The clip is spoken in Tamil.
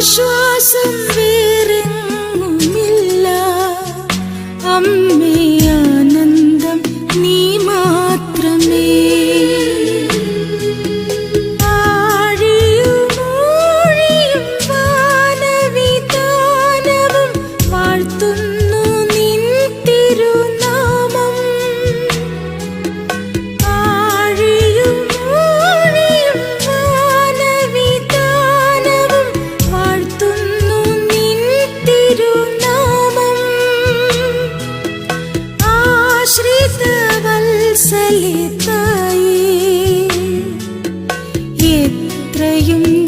ആശ്വാസം சலித்தாயே எத்தையும்